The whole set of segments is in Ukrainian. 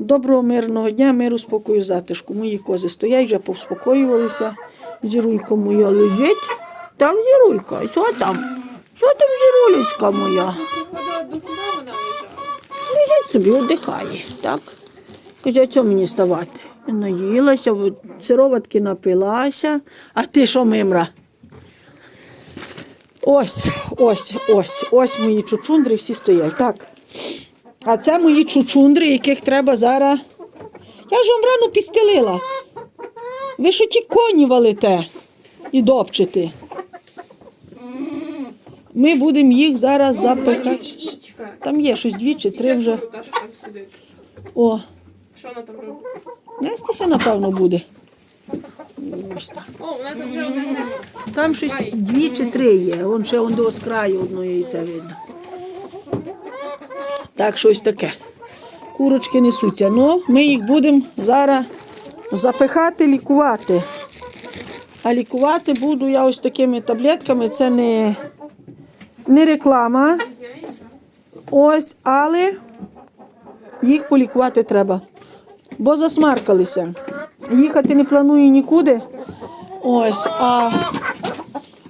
Доброго мирного дня, миру, спокою, затишку. Мої кози стоять, вже повспокоювалися. Зірулька моя лежить. Так, зірулька, що там? Що там зірулечка моя? Лежить собі, віддихає. Так? Каже, чого мені ставати? Наїлася, сироватки напилася. А ти що, мимра? Ось, ось, ось, ось мої чучундри всі стоять. Так. А це мої чучундри, яких треба зараз. Я ж вам рано підстелила. Ви що ті коні валите і допчете. Ми будемо їх зараз запихати. Там є щось дві чи три вже. О, Що вона там робить? нестися, напевно, буде. Ось так. О, вона там вже одне. Там щось дві чи три є. Вон ще до краю одного яйця видно. Так, щось таке. Курочки несуться. Ну, ми їх будемо зараз запихати, лікувати. А лікувати буду я ось такими таблетками. Це не, не реклама. Ось, але їх полікувати треба. Бо засмаркалися. Їхати не планую нікуди. Ось, а,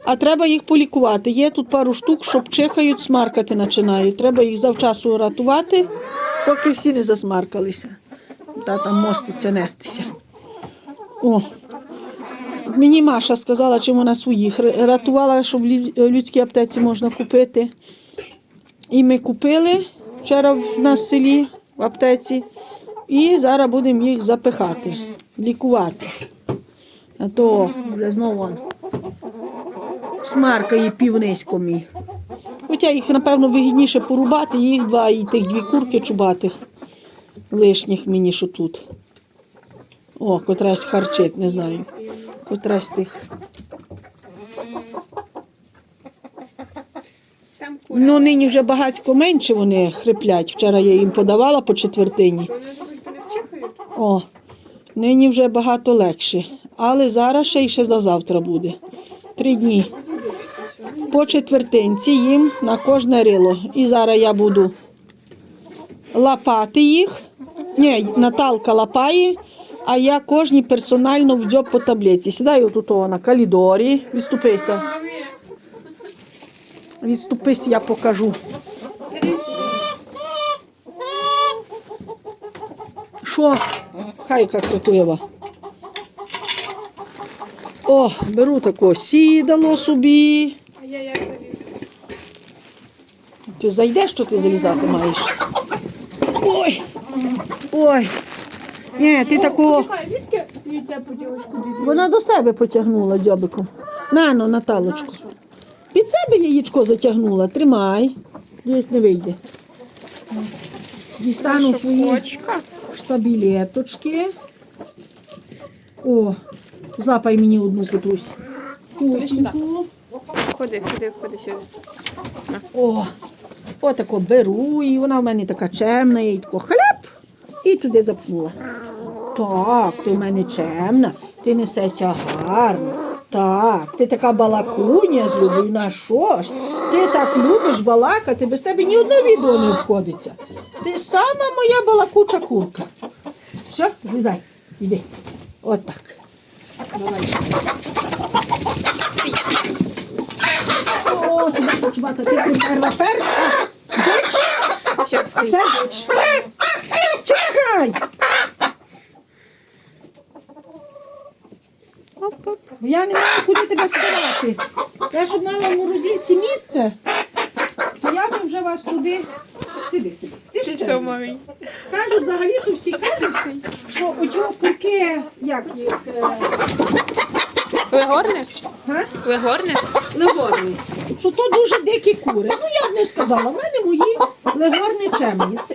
а треба їх полікувати. Є тут пару штук, що чихають, смаркати починають. Треба їх завчасу рятувати, поки всі не засмаркалися. Та там моститься нестися. О. Мені Маша сказала, чим вона своїх рятувала, що в людській аптеці можна купити. І ми купили вчора в нас в селі в аптеці. І зараз будемо їх запихати, лікувати. А то вже знову он смаркає півнисько. Хоча їх, напевно, вигідніше порубати, їх два і тих дві курки чубатих лишніх мені, що тут. О, котрась харчить, не знаю. Котрась тих. Ну, нині вже багатько менше вони хриплять. Вчора я їм подавала по четвертині. О, нині вже багато легше. Але зараз ще й ще на завтра буде. Три дні. По четвертинці їм на кожне рило. І зараз я буду лапати їх. Ні, Наталка лапає, а я кожній персонально вдьоб по таблиці. Сідаю тут на калідорі. Відступися. Відступись, я покажу. Що? Хай як. О, беру таке сідало собі. Я як залізу? Ти зайдеш, що ти залізати маєш? Ой! Ой! Ні, ти такого. Чекай, звідки яйця поділиш куди? Вона до себе потягнула дзьобиком. На ну, Наталочку. Під себе яєчко затягнула. Тримай. Десь не вийде. Дістану свої штабілеточки. О, злапай мені одну сюди. Кутеньку. Ходи, ходи, ходи сюди. О, отако беру, і вона в мене така чемна, їй тако хляб і туди запнула. Так, ти в мене чемна, ти несешся гарно. Так, ти така балакуня з любою, на що ж? Ти так любиш балакати, без тебе ні одне відео не обходиться. Ти сама моя балакуча курка. Все, злізай, іди. От так. Давай. О, чубата, чубата, ти приперла перша. Ще це дич. Чекай! Оп-оп. Бо я не маю куди тебе скидати. Я ж мала в морозильці місце, то я б вже вас туди. Сиди, сиди. Ти ж що, мамі? Кажуть, взагалі то всі кажуть, що оті курки, як їх, е, Легорне? га? Легорне? легорні, що то дуже дикі кури. Ну я б не сказала, в мене мої легорні чемні. Си-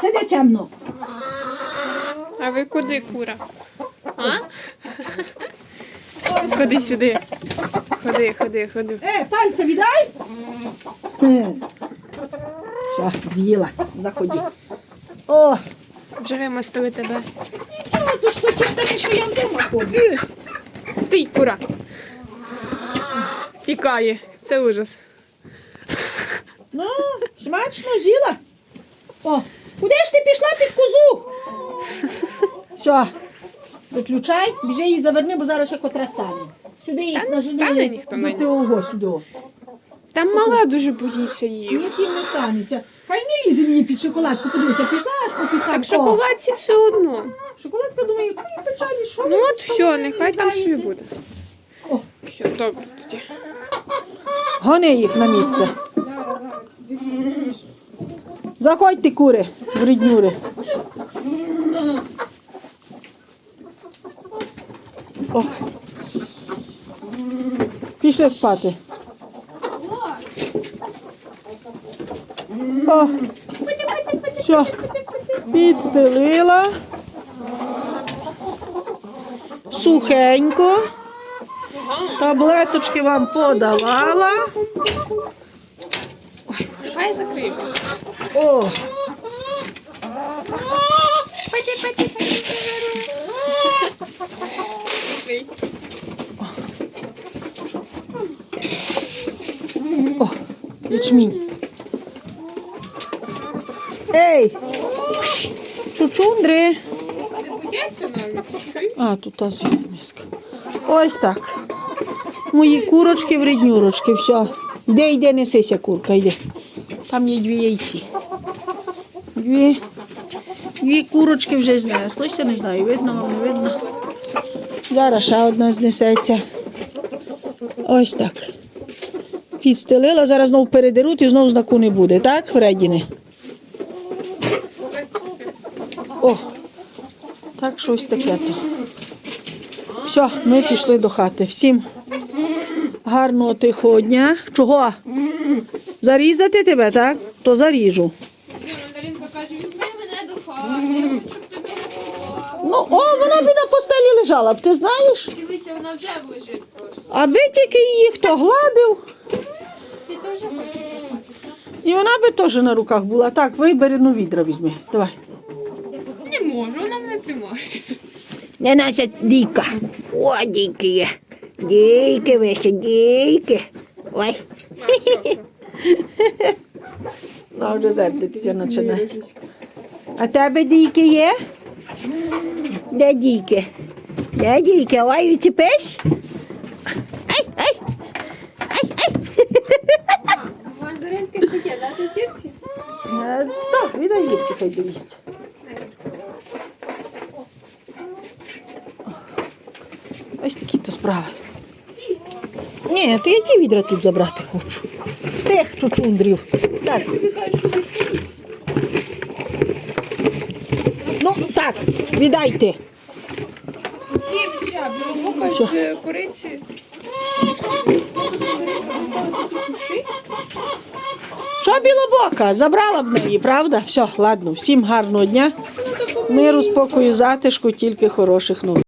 Сиди чемно. А ви куди, кура? А? Ходи сюди. Ходи, ходи, ходи. Е, пальця віддай. Е. Все, з'їла, заходи. О, Вже вимостили тебе. чого ти ж хочеш таке, що я вдома ходжу? Стій, кура. Тікає. Це ужас. Ну, смачно з'їла. О, куди ж ти пішла? під козу. Все. Виключай, біжи її заверни, бо зараз ще котра стане. Сюди їх на сюди. Там мала дуже боїться її. Ні, цим не станеться. Хай не лізе мені під шоколадку, подивися, пішла аж по під Так шоколадці все одно. Шоколадка думає, якої що Ну от все, нехай там собі буде. О. Все, добре тоді. Гони їх на місце. Заходьте, кури, вреднюри. О. Пішли спати. О. Все. Підстелила. Сухенько. Таблеточки вам подавала. Хай закриємо. О, Пішли. о, ячмінь. Ей! Чучундри. А, тут звідси миска. Ось так. Мої курочки вреднюрочки, все. Йди, йди, несися, курка, йди. Там є дві яйці. Дві, дві курочки вже знеслося, не знаю, видно вам, не видно. Зараз ще одна знесеться. Ось так. Підстелила, зараз знову передеруть і знову знаку не буде, так, Фредіни? О, так щось таке то. Все, ми пішли до хати. Всім гарного тихого дня. Чого? Зарізати тебе, так? То заріжу. Мандаринка каже, візьми мене до хати, щоб тобі не було. Ну, о, вона б на постелі лежала б, ти знаєш? Дивися, вона вже лежить просто. Аби тільки її хто гладив, Ти теж хочеш? і вона би теж на руках була. Так, вибери, ну відра візьми. Давай. Не тримає. Не Нася дійка. О, дійки є. Дійки вище, дійки. Ой. Ну, вже зердитися починає. А тебе дійки є? Де дійки? Де дійки? Ой, відчепись? Ай, ай. Ай, ай. Мандаринка що є, дати сірці? Е, Так, віддай їсти, хай доїсть. Ось такі то справи. Ні, то я ті відра тут забрати хочу. Тих чучундрів. Так. Ну, так, віддайте. Ці ця білобока з е. Що білобока? Забрала б неї, правда? Все, ладно, всім гарного дня. Миру, спокою, затишку, тільки хороших новин.